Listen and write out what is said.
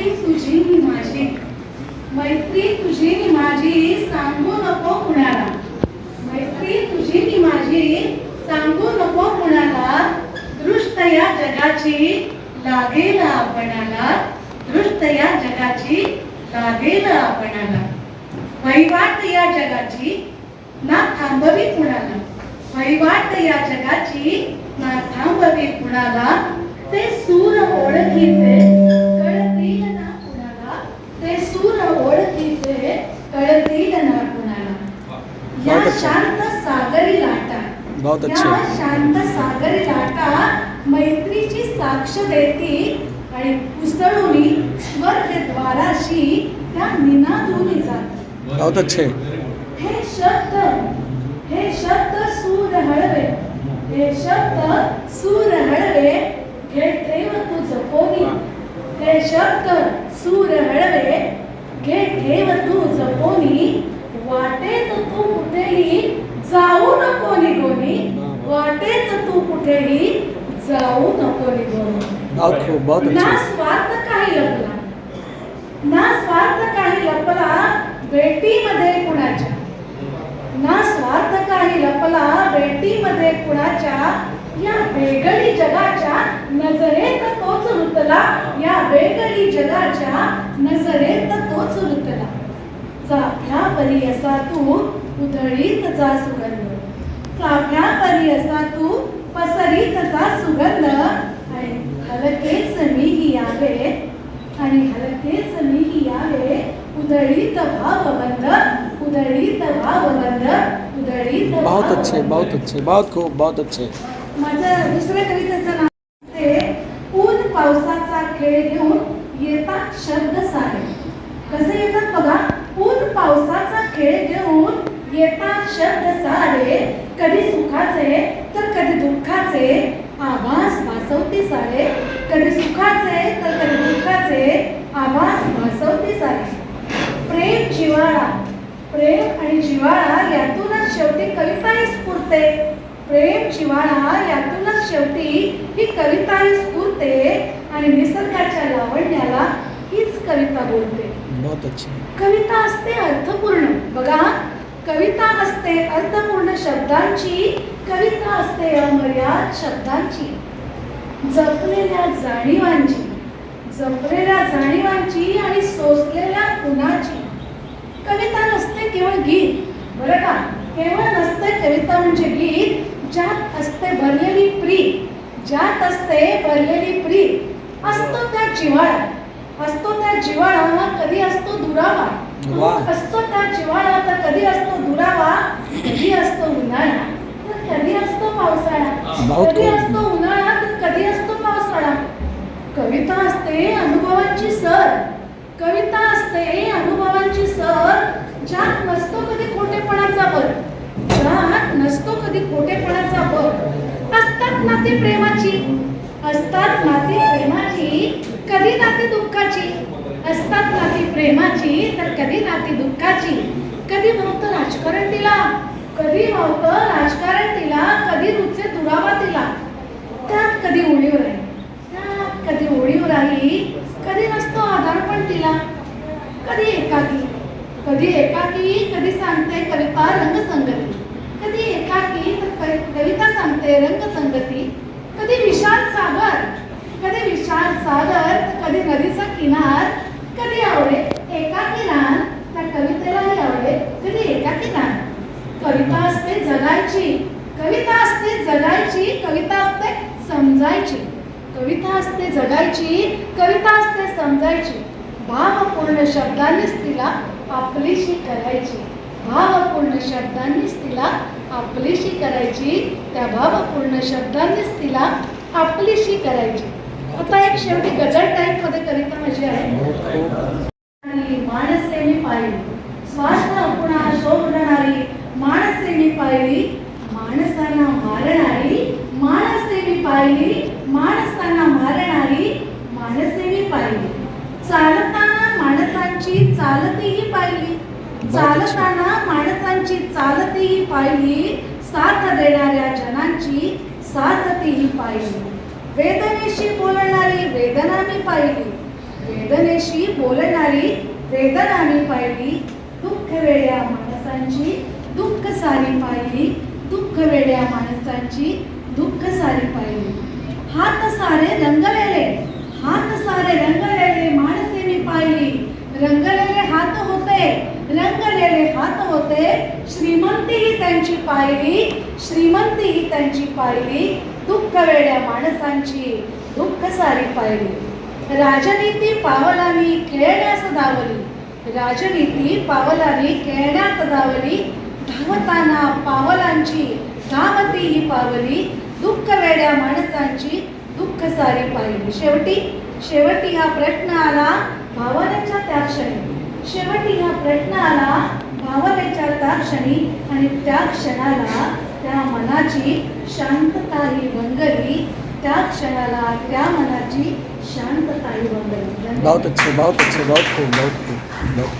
मैत्री तुझी माझी. मैत्री तुझी माझी सांगू नको कुणाला. मैत्री तुझी माझी सांगू नको कुणाला. दृष्ट या जगाची लागेल आपणाला. दृष्ट या जगाची लागेल आपणाला. वैवाट या जगाची ना थांबवी कुणाला. वैवाट या जगाची ना थांबवी कुणाला. ते सूर ओळखीचे कळतील ना कुणाला ते सूर ओळखीचे कळतील ना कुणाला या बहुत अच्छा. शांत सागरी लाटा. बहुत अच्छे. शांत सागरी लाटा मैत्रीची साक्ष देती आणि उसळूनी स्वर्ग द्वाराशी त्या निनादूनी जातात बहुत अच्छे. हे शब्द हे शब्द सूर हळवे. हे शब्द सूर हळवे. घे ठेव तू जपोनी. हे शब्द सूर हळवे. घे ठेव तू जपोनी. वाटेत तू कुठेही जाऊ नको निघोनी. वाटेत तू कुठेही जाऊ नको निघोनी. ना स्वार्थ काही लपला. ना स्वार्थ काही लपला भेटीमध्ये कुणाच्या. ना स्वार्थ काही लपला कुणाच्या. या वेगळी जगाच्या नजरेत तोच रुतला या वेगळी जगाच्या नजरेत चाफ्या परी असा तू उधळीत जा सुगंध. चाफ्या परी असा तू पसरीत जा सुगंध. आणि हलकेच मीही यावे आणि हलकेच मीही यावे उधळीत भावबंध उधळीत भावबंध उधळीत बहुत अच्छे. बहुत अच्छे बहुत खूब बहुत अच्छे. माझं दुसऱ्या कवितेचं नाव शब्द सारे कधी सुखाचे तर कधी दुःखाचे. आभास भासवते सारे कधी सुखाचे तर कधी दुःखाचे. आभास भासवते सारे. प्रेम जिव्हाळा प्रेम आणि जिव्हाळा यातूनच शेवटी कविताही स्फुरते. प्रेम जिव्हाळा यातूनच शेवटी ही कविताही स्फुरते आणि निसर्गाच्या लावण्याला हीच कविता बोलते. बहुत अच्छे कविता असते अर्थपूर्ण. बघा कविता असते अर्थपूर्ण शब्दांची कविता असते अमर्याद शब्दांची. जपलेल्या जाणीवांची जपलेल्या जाणीवांची आणि सोसलेल्या गुणाची कविता नसते केवळ गीत बरं का? केवळ नसते कविता म्हणजे गीत ज्यात असते भरलेली प्रीत ज्यात असते भरलेली प्रीत. असतो त्या जिव्हाळा असतो त्या जिव्हाळा हा कधी असतो दुरावा. असतो त्या जिव्हाळा तर कधी असतो दुरावा कधी असतो उन्हाळा. तर कधी असतो पावसाळा? कधी. असतो उन्हाळा तर कधी असतो पावसाळा? कविता असते अनुभवांची सर. कविता असते अनुभवांची सर. ज्यात नसतो कधी खोटेपणाचा बर ज्यात नसतो कधी खोटेपणाचा बर असतात नाती प्रेमाची. असतात नाती प्रेमाची कधी नाती दुःखाची. असतात नाती प्रेमाची तर कधी नाती दुःखाची. कधी भावतं राजकारण तिला कधी भावतं राजकारण तिला कधी रुचे दुरावा तिला त्यात कधी उणीव राही त्यात कधी उणीव राही कधी नसतो आधार पण तिला. कधी एकाकी. कधी एकाकी कधी सांगते कविता रंगसंगती कधी एकाकी तर कविता सांगते रंगसंगती कधी विशाल सागर. कधी विशाल सागर तर कधी नदीचा किनार कधी आवडे एकाकी रान त्या कवितेलाही आवडे कधी एकाकी रान कविता असते जगायची. कविता असते जगायची. कविता असते समजायची. कविता असते जगायची. कविता असते समजायची. भावपूर्ण शब्दांनीच तिला आपलीशी करायची. भावपूर्ण शब्दांनीच तिला आपलीशी करायची. त्या भावपूर्ण शब्दांनीच तिला आपलीशी करायची. आता एक शेवटी गजल टाईपमध्ये कविता माझी आहे. आणि माणसे मी पाहिली स्वार्थ पुन्हा शोधणारी माणसे मी पाहिली माणसांना मारणारी माणसे मी पाहिली माणसांना मारणारी माणसे मी पाहिली चालताना माणसांची चालतीही पाहिली चालताना माणसांची चालतीही पाहिली साथ देणाऱ्या जनांची साथ तीही पाहिली वेदनेशी बोलणारी वेदना मी पाहिली वेदनेशी बोलणारी वेदना मी पाहिली दुःख वेड्या माणसांची सारी पाहिली दुःख वेड्या माणसांची दुःख सारी पाहिली. हात सारे रंगलेले हात सारे रंगलेले माणसे मी पाहिली. रंगलेले हात होते रंगलेले हात होते श्रीमंती ही त्यांची पाहिली श्रीमंतीही त्यांची पाहिली दुःख वेड्या माणसांची दुःख सारी पाहिली. राजनीती पावलांनी खेळण्यास धावली. राजनीती पावलांनी खेळण्यात धावली. धावताना पावलांची घामती ही पावली. दुःख वेड्या माणसांची दुःख सारी पाहिली. शेवटी शेवटी हा प्रश्न आला भावनेच्या त्या क्षणी. शेवटी हा प्रश्न आला भावनेच्या त्या क्षणी आणि त्या क्षणाला त्या मनाची शांतता ही बंगली. त्या क्षणाला त्या मनाची शांतता ही बंगली. बहुत अच्छे बहुत अच्छे बहुत खूब बहुत खूब बहुत